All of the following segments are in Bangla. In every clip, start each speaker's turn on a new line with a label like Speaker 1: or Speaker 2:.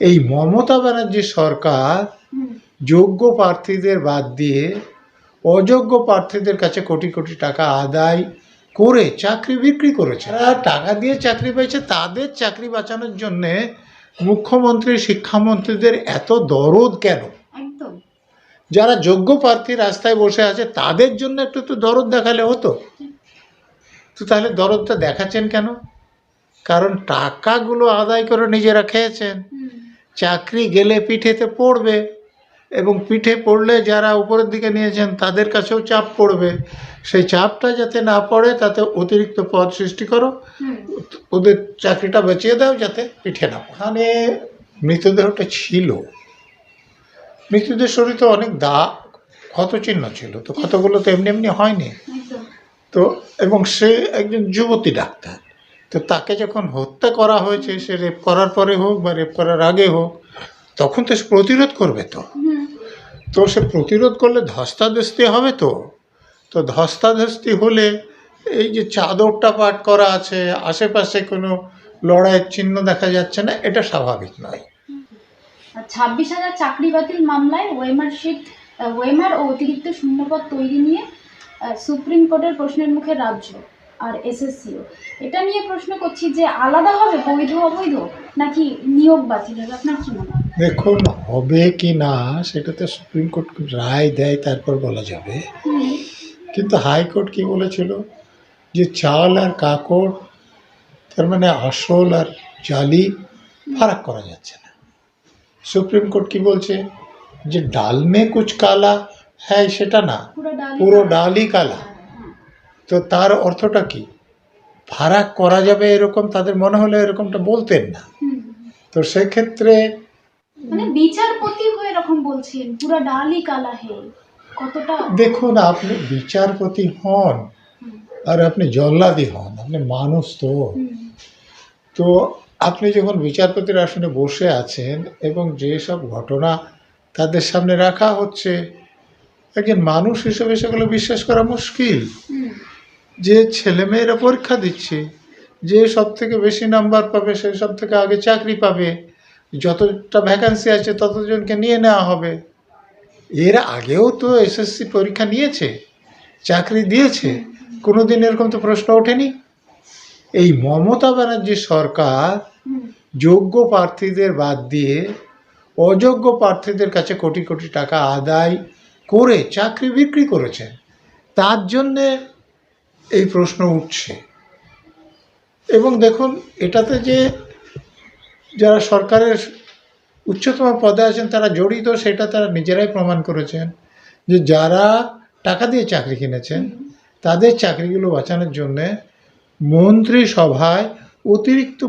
Speaker 1: এই মমতা ব্যানার্জি সরকার যোগ্য প্রার্থীদের বাদ দিয়ে অযোগ্য প্রার্থীদের কাছে কোটি কোটি টাকা আদায় করে চাকরি বিক্রি করেছে। যারা টাকা দিয়ে চাকরি পেয়েছে তাদের চাকরি বাঁচানোর জন্যে মুখ্যমন্ত্রী শিক্ষামন্ত্রীদের এত দরদ কেন? যারা যোগ্য প্রার্থী রাস্তায় বসে আছে তাদের জন্য একটু তো দরদ দেখালে হতো? তো তাহলে দরদটা দেখাচ্ছেন কেন? কারণ টাকাগুলো আদায় করে নিজেরা খেয়েছেন। চাকরি গেলে পিঠেতে পড়বে এবং পিঠে পড়লে যারা উপরের দিকে নিয়েছেন তাদের কাছেও চাপ পড়বে। সেই চাপটা যাতে না পড়ে তাতে অতিরিক্ত পদ সৃষ্টি করো। ওদের চাকরিটা বেঁচিয়ে দাও যাতে পিঠে না পড়ে। ওখানে মৃতদেহটা ছিল। মৃতদের শরীরে অনেক দা ক্ষতচিহ্ন ছিল। তো ক্ষতগুলো তো এমনি এমনি হয়নি। তো এবং সে একজন যুবতী ডাক্তার। তো তাকে যখন হত্যা করা হয়েছে সে রেপ করার পরে হোক বা রেপ করার আগে হোক তখন তো সে প্রতিরোধ করবে তো। তো সে প্রতিরোধ করলে ধস্তাধস্তি হবে তো। তো ধস্তাধস্তি হলে এই যে চাদরটা পাট করা আছে আশেপাশে কোনো লড়াইয়ের চিহ্ন দেখা যাচ্ছে না এটা স্বাভাবিক নয়।
Speaker 2: ছাব্বিশ হাজার চাকরি বাতিল মামলায় ওয়েমার শিট ওয়েমার ও অতিরিক্ত শূন্যপদ তৈরি নিয়ে সুপ্রিম কোর্টের প্রশ্নের মুখে রাজ্য। আর এসএসসিও। এটা নিয়ে প্রশ্ন করছি যে আলাদা হবে বৈধ অবৈধ নাকি নিয়োগ বাতিল হবে? আপনার কি মনে হয়?
Speaker 1: দেখুন হবে কি না সেটা তো সুপ্রিম কোর্ট রায় দেয় তারপর বলা যাবে। কিন্তু হাইকোর্ট কি বলেছিল? যে চাল আর কাকড় তার মানে আসল আর জালি ফারাক করা যাচ্ছে না। সুপ্রিম কোর্ট কি বলছে? যে ডাল মে কুচ কালা হ্যাঁ সেটা না
Speaker 2: পুরো
Speaker 1: ডালই কালা। তো তার অর্থটা কি? ফারাক করা যাবে এরকম? তাদের মনে হলে এরকমটা বলতেন না। তো সেক্ষেত্রে
Speaker 2: মানে বিচারপতি হয়ে এরকম বলছেন পুরো ডালই কালা হে কতটা
Speaker 1: দেখুন আপনি বিচারপতি হন আর আপনি জল্লাদি হন আপনি মানুষ তো। তো আপনি যখন বিচারপতির আসনে বসে আছেন এবং যেসব ঘটনা তাদের সামনে রাখা হচ্ছে একজন মানুষ হিসেবে সেগুলো বিশ্বাস করা মুশকিল। যে ছেলেমেয়েরা পরীক্ষা দিচ্ছে, যে সব থেকে বেশি নাম্বার পাবে, সে সব থেকে আগে চাকরি পাবে, যতটা ভ্যাকান্সি আছে ততজনকে নিয়ে নেওয়া হবে। এর আগেও তো এসএসসি পরীক্ষা নিয়েছে, চাকরি দিয়েছে কোনো দিন এরকম তো প্রশ্ন ওঠেনি। এই মমতা ব্যানার্জি সরকার যোগ্য প্রার্থীদের বাদ দিয়ে অযোগ্য প্রার্থীদের কাছে কোটি কোটি টাকা আদায় করে চাকরি বিক্রি করেছেন তার জন্যে এই প্রশ্ন উঠছে। এবং দেখুন, এটাতে যে যারা সরকারের উচ্চতম পদে আছেন, তারা জড়িত, সেটা তারা নিজেরাই প্রমাণ করেছেন যে যারা টাকা দিয়ে চাকরি কিনেছেন, তাদের চাকরিগুলো বাঁচানোর জন্যে মন্ত্রিসভায় অতিরিক্ত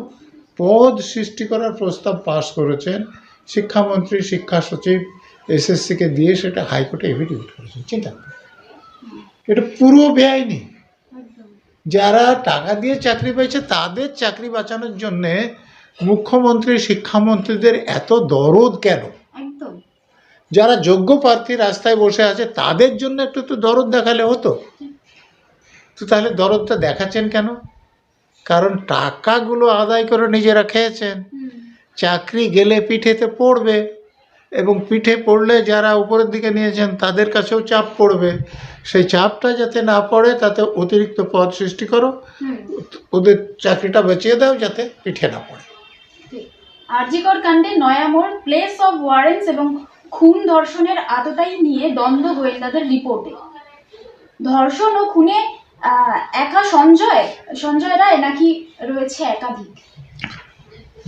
Speaker 1: পদ সৃষ্টি করার প্রস্তাব পাশ করেছেন শিক্ষামন্ত্রী, শিক্ষা সচিব, এসএসসিকে দিয়ে সেটা হাইকোর্টে এভিডিউট করেছেন। চিন্তা এটা পুরো বেআইনি। যারা টাকা দিয়ে চাকরি পেয়েছে তাদের চাকরি বাঁচানোর জন্যে মুখ্যমন্ত্রী শিক্ষামন্ত্রীদের এত দরদ কেন? যারা যোগ্য প্রার্থী রাস্তায় বসে আছে তাদের জন্য একটু তো দরদ দেখালে হতো? তো তাহলে দরদটা দেখাচ্ছেন কেন? কারণ টাকাগুলো আদায় করে নিজেরা খেয়েছেন। চাকরি গেলে পিঠেতে পড়বে। এবং পিঠে পড়লে যারা উপরের দিকে নিয়েছেন তাদের কাছেও চাপ পড়বে। সেই চাপটা যাতে না পড়ে তাতে অতিরিক্ত পদ সৃষ্টি করো। ওদের চাকরিটা বেঁচিয়ে দাও যাতে পিঠে না পড়ে।
Speaker 2: আরজিকর কাণ্ডে নয়ামোড় প্লেস অফ ওয়ারেন্টস এবং খুন ধর্ষণের আততাই নিয়ে দ্বন্দ্ব গোয়েন্দাদের রিপোর্টে। ধর্ষণ ও খুনে একা সঞ্জয় সঞ্জয় রায় নাকি রয়েছে একাধিক।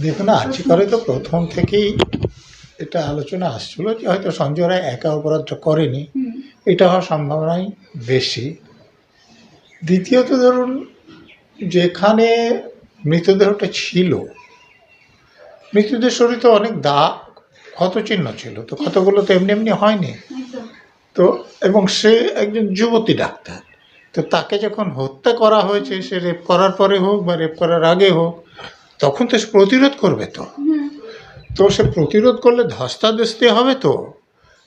Speaker 1: দেখুন আর্জি তো প্রথম থেকেই এটা আলোচনা আসছিল যে হয়তো সঞ্জয় রায় একা অপরাধটা করেনি। এটা হওয়ার সম্ভাবনাই বেশি। দ্বিতীয়ত ধরুন যেখানে মৃতদেহটা ছিল মৃতদের শরীরে অনেক দা ক্ষতচিহ্ন ছিল তো ক্ষতগুলো তো এমনি এমনি হয়নি। তো এবং সে একজন যুবতী ডাক্তার। তো তাকে যখন হত্যা করা হয়েছে সে রেপ করার পরে হোক বা রেপ করার আগে হোক তখন তো সে প্রতিরোধ করবে তো। তো সে প্রতিরোধ করলে ধস্তাধস্তি হবে তো?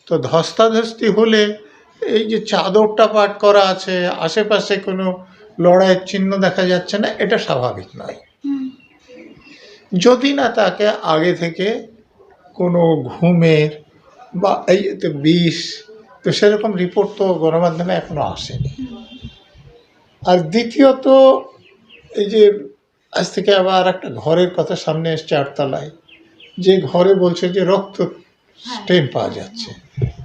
Speaker 1: তো ধস্তাধস্তি হলে এই যে চাদরটা পাট করা আছে আশেপাশে কোনো লড়াইয়ের চিহ্ন দেখা যাচ্ছে না এটা স্বাভাবিক নয়। যদি না তাকে আগে থেকে কোনো ঘুমের বা এই তো বিষ তো সেরকম রিপোর্ট তো গণমাধ্যমে এখনও আসেনি। আর দ্বিতীয়ত এই যে আজ থেকে আবার একটা ঘরের কথা সামনে এসছে আটতলায়। যে ঘরে বলছে যে রক্ত স্টেন পাওয়া যাচ্ছে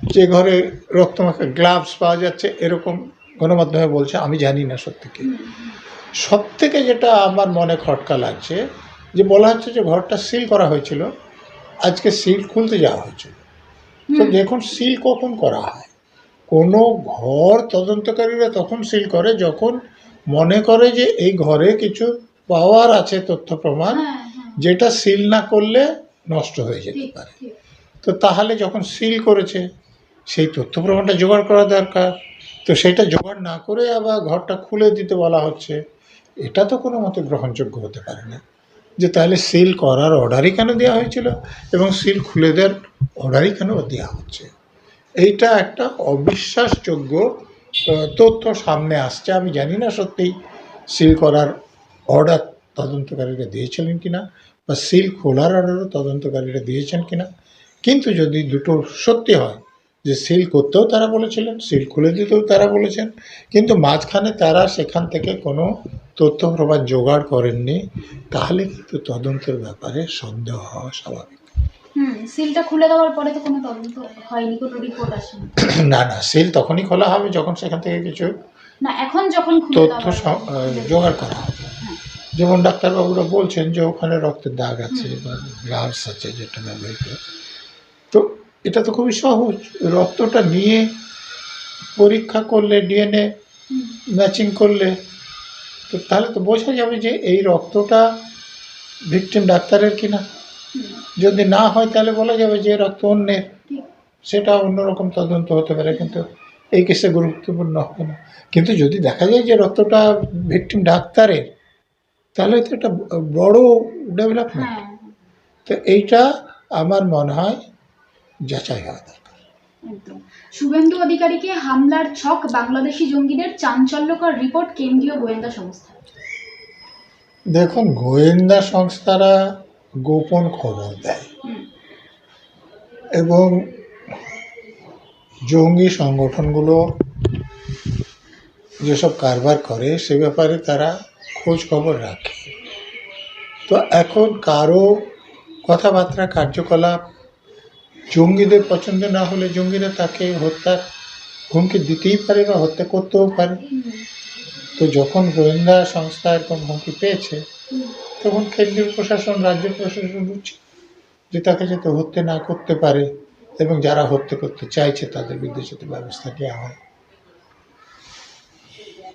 Speaker 1: যে ঘরে রক্তমাখা গ্লাভস পাওয়া যাচ্ছে এরকম গণমাধ্যমে বলছে আমি জানি না সত্যি কি সব থেকে যেটা আমার মনে খটকা লাগছে যে বলা হচ্ছে যে ঘরটা সিল করা হয়েছিল আজকে সিল খুলতে যাওয়া হয়েছিল। তো। দেখুন সিল কখন করা হয়? কোনো ঘর তদন্তকারীরা তখন সিল করে যখন মনে করে যে এই ঘরে কিছু পাওয়ার আছে তথ্য প্রমাণ
Speaker 2: হ্যাঁ হ্যাঁ।
Speaker 1: যেটা সিল না করলে নষ্ট হয়ে যেতে পারে। তো তাহলে যখন সিল করেছে সেই তথ্য প্রমাণটা জোগাড় করা দরকার। তো সেটা জোগাড় না করে আবার ঘরটা খুলে দিতে বলা হচ্ছে এটা তো কোনো মতে গ্রহণযোগ্য হতে পারে না। যে তাহলে সিল করার অর্ডারই কেন দেওয়া হয়েছিল এবং সিল খুলে দেওয়ার অর্ডারই কেন দেওয়া হচ্ছে? এইটা একটা অবিশ্বাসযোগ্য তথ্য সামনে আসছে। আমি জানি না সত্যিই সিল করার অর্ডার তদন্তকারীরা দিয়েছিলেন কিনা। বা সিল খোলার অর্ডারও তদন্তকারীরা দিয়েছেন কিনা। কিন্তু যদি দুটো সত্যি হয় যে সিল করতেও তারা বলেছিলেন সিল খুলে দিতেও তারা বলেছেন কিন্তু মাঝখানে তারা সেখান থেকে কোনো তথ্য প্রমাণ জোগাড় করেননি তাহলে কিন্তু তদন্তের ব্যাপারে সন্দেহ হওয়া স্বাভাবিক।
Speaker 2: হুম সিলটা খুলে দেওয়ার পরে তো কোনো তদন্ত হয়নি কোনো রিপোর্ট আসেনি।
Speaker 1: না না সিল তখনই খোলা হবে যখন সেখান থেকে কিছু
Speaker 2: না এখন যখন
Speaker 1: তথ্য জোগাড় করা হবে। যেমন ডাক্তারবাবুরা বলছেন যে ওখানে রক্তের দাগ আছে বা গ্লাভস আছে যেটা ব্যবহৃত। তো এটা তো খুবই সহজ। রক্তটা নিয়ে পরীক্ষা করলে ডিএনএ ম্যাচিং করলে তো তাহলে তো বোঝা যাবে যে এই রক্তটা ভিকটিম ডাক্তারের কিনা। যদি না হয় তাহলে বলা যাবে যে রক্ত অন্যের। সেটা অন্যরকম তদন্ত হতে পারে কিন্তু এই কেসে গুরুত্বপূর্ণ হবে না। কিন্তু যদি দেখা যায় যে রক্তটা ভিকটিম ডাক্তারের তাহলে তো এটা বড় ডেভেলপমেন্ট
Speaker 2: হ্যাঁ।
Speaker 1: তো এইটা আমার মনে হয় যাচাই হওয়া দরকার।
Speaker 2: শুভেন্দু অধিকারীকে হামলার ছক বাংলাদেশি জঙ্গিদের চাঞ্চল্যকর রিপোর্ট কেন্দ্রীয় গোয়েন্দা সংস্থা।
Speaker 1: দেখুন গোয়েন্দা সংস্থারা গোপন খবর দেয়। এবং জঙ্গি সংগঠনগুলো যেসব কারবার করে সে ব্যাপারে তারা খোঁজ খবর রাখে। তো এখন কারও কথাবার্তা, কার্যকলাপ জঙ্গিদের পছন্দ না হলে জঙ্গিরা তাকে হত্যার হুমকি দিতেই পারে বা হত্যা করতেও পারে। তো যখন গোয়েন্দা সংস্থা এরকম হুমকি পেয়েছে, তখন কেন্দ্রীয় প্রশাসন, রাজ্য প্রশাসন উচিত যে তাকে যাতে হত্যা না করতে পারে এবং যারা হত্যা করতে চাইছে তাদের বিরুদ্ধে যাতে ব্যবস্থা নেওয়া হয়।